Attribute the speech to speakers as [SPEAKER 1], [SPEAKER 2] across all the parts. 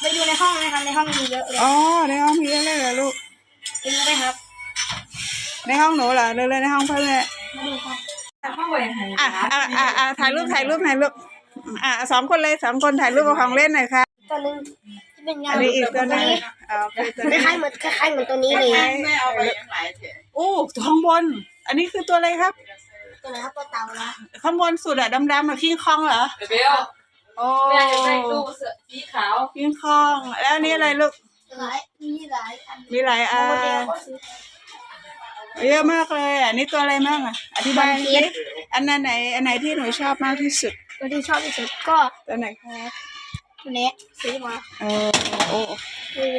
[SPEAKER 1] ไปดูในห้องนะครับ ในห้องมีเยอะเลย
[SPEAKER 2] อ๋อในห้องพี่เลยเหรอลูก
[SPEAKER 1] ไปดูไหมครับ
[SPEAKER 2] ในห้องหนูเหรอเดินเลยในห้องพ่อแม่
[SPEAKER 1] มาดูครับ
[SPEAKER 2] อะอะอะอะถ่ายรูปถ่ายรูปถ่ายรูปอะสองคนเลยสองคนถ่ายรูปกับของเล่นหน่อยค่ะ
[SPEAKER 1] ตัวหนึงที่เป็นงา
[SPEAKER 2] อั
[SPEAKER 1] น
[SPEAKER 2] นนี้อีกตัวหนึงอ่าโอเคตัว
[SPEAKER 1] ค
[SPEAKER 2] นี้
[SPEAKER 1] ล้ายๆเหมือนคล้ายๆเหมือนตัวนี้เลย
[SPEAKER 3] ไม่เอาไปยังหลายเถอะ
[SPEAKER 2] โอ้ข้างบน อันนี้คือตัวอะไรครับ
[SPEAKER 1] ตัวไหนครับตัวเต่าละ
[SPEAKER 2] ข้างบนสุดอะดำๆอะคิงคองเหรอ
[SPEAKER 3] เบล
[SPEAKER 2] โอ้
[SPEAKER 3] แม่อยากได้ตู้เสื้อสีขาว
[SPEAKER 2] คิงคอง แล้วอันนี้อะไรลูก
[SPEAKER 1] หลายมีหลายอัน
[SPEAKER 2] มีหลายอั
[SPEAKER 1] โมเดล
[SPEAKER 2] น
[SPEAKER 1] ก็ซื้อ
[SPEAKER 2] เยอะมากเลยอะนี่ตัวอะไรบ้างอะ อธิบายสิอันนั้นไหน อันไหนที่หนูชอบมากที่สุด
[SPEAKER 1] ตัวที่ชอบที่สุดก็
[SPEAKER 2] ตัวไหนครับ
[SPEAKER 1] ตัวนี้ซื้อมา
[SPEAKER 2] เออโอ้
[SPEAKER 1] คือ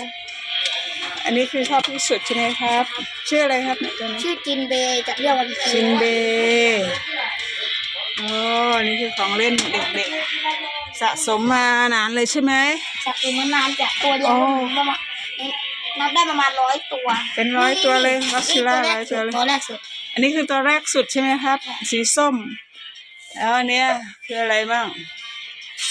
[SPEAKER 2] อันนี้คือชอบที่สุดใช่ไหมครับ ชื่ออะไรครับเนี่ยตัวนี้
[SPEAKER 1] ชื่อจินเบย์จะเรียกวัน
[SPEAKER 2] ชินเบย์อ๋อนี่คือของเล่นเด็กๆ สะสมมานานเลยใช่ไหม
[SPEAKER 1] สะสมมานานจะตัวเดียว
[SPEAKER 2] อ๋อ
[SPEAKER 1] ประมาณนับได้ประมาณร้อยตัว
[SPEAKER 2] เป็นร้อยตัวเลย
[SPEAKER 1] นี่
[SPEAKER 2] วัชิล่า
[SPEAKER 1] นี่
[SPEAKER 2] ร้อยตัวเลย
[SPEAKER 1] ตัวแรกสุด
[SPEAKER 2] อันนี้คือตัวแรกสุดใช่ไหมครับ สีส้ม แล้วอันเนี้ยคืออะไรบ้าง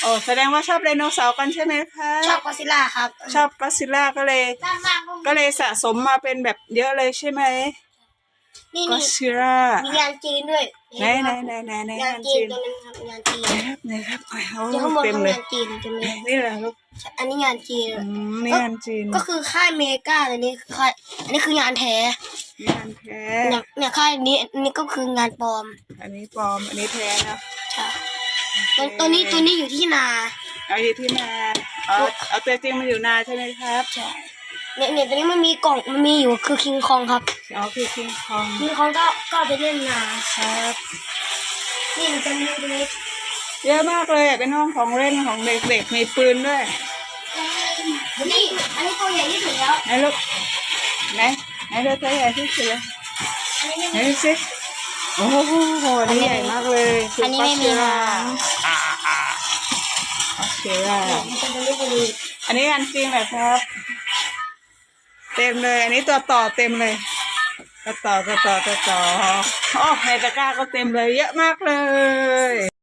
[SPEAKER 2] โอ้แสดงว่าชอบไดโนเสาร์กันใช่ไหมคะ
[SPEAKER 1] ชอบกอซิลล่าครับ
[SPEAKER 2] ชอบก็ซิล่าก็เลย
[SPEAKER 1] ด้านล่าง
[SPEAKER 2] ก็เลยสะสมมาเป็นแบบเยอะเลยใช่ไหม
[SPEAKER 1] นี่
[SPEAKER 2] ก็
[SPEAKER 1] นี่
[SPEAKER 2] ซิล่า
[SPEAKER 1] มีงานจีนด้วย
[SPEAKER 2] ไหนไหนไหนไหนไหน
[SPEAKER 1] งาน
[SPEAKER 2] งาน
[SPEAKER 1] จี
[SPEAKER 2] จี
[SPEAKER 1] น
[SPEAKER 2] น
[SPEAKER 1] ตัวนึงครับงานจีน
[SPEAKER 2] ไหนครับไหนครับโอ้
[SPEAKER 1] เดี๋ยวข้างบน
[SPEAKER 2] เต็ม
[SPEAKER 1] เขา
[SPEAKER 2] เลย
[SPEAKER 1] งานจีนจะมี
[SPEAKER 2] นี่แหละลูก
[SPEAKER 1] อันนี้งานจีน
[SPEAKER 2] อืมนี่งานจีน
[SPEAKER 1] ก็คือค่ายเมกาอันนี้คือค่ายอันนี้คืองานแท้
[SPEAKER 2] งานแท้
[SPEAKER 1] เนี่ยเนี่ยค่ายนี้อันนี้ก็คืองานปลอม
[SPEAKER 2] อันนี้ปลอม อันนี้แท้นะ
[SPEAKER 1] ใช่ตัวตัวนี้ตัวนี้อยู่ที่นา
[SPEAKER 2] เอาอยู่ที่นาเอาเอาตัวจริงมาอยู่นาใช่ไหมครับ
[SPEAKER 1] ใช่ เนี่ยเนี่ยตัวนี้มันมีกล่องมันมีอยู่คือคิงคองครับ
[SPEAKER 2] เอาคือคิงคอง
[SPEAKER 1] คิงคองก็ก็เอาไปเล่นนา
[SPEAKER 2] ครับ
[SPEAKER 1] นี่มันจะมีตัวนี้
[SPEAKER 2] เยอะมากเลยอะเป็นห้องของเล่นของเด็กๆมีปืนด้วย
[SPEAKER 1] นี่อันนี้ตัวใหญ่ที่สุดแล้ว
[SPEAKER 2] ไหนลูกไหนไหนดูตัวใหญ่ที่สุดเลย
[SPEAKER 1] อันนี้
[SPEAKER 2] ไหน
[SPEAKER 1] ไม่มี
[SPEAKER 2] ดูสิโอ้โหนี่ใหญ่มากเลย
[SPEAKER 1] อันนี้ไม่มีหาง
[SPEAKER 2] อ่าอ่าโอเคล่ะ
[SPEAKER 1] มันจะเป็นลูกบอลลูน
[SPEAKER 2] อันนี้อันจริงเหรอครับ เต็มเลย อันนี้ตัวต่อเต็มเลยตัวต่อตัวต่อตัวต่อโอ้ในตะกร้าก็เต็มเลยเยอะมากเลย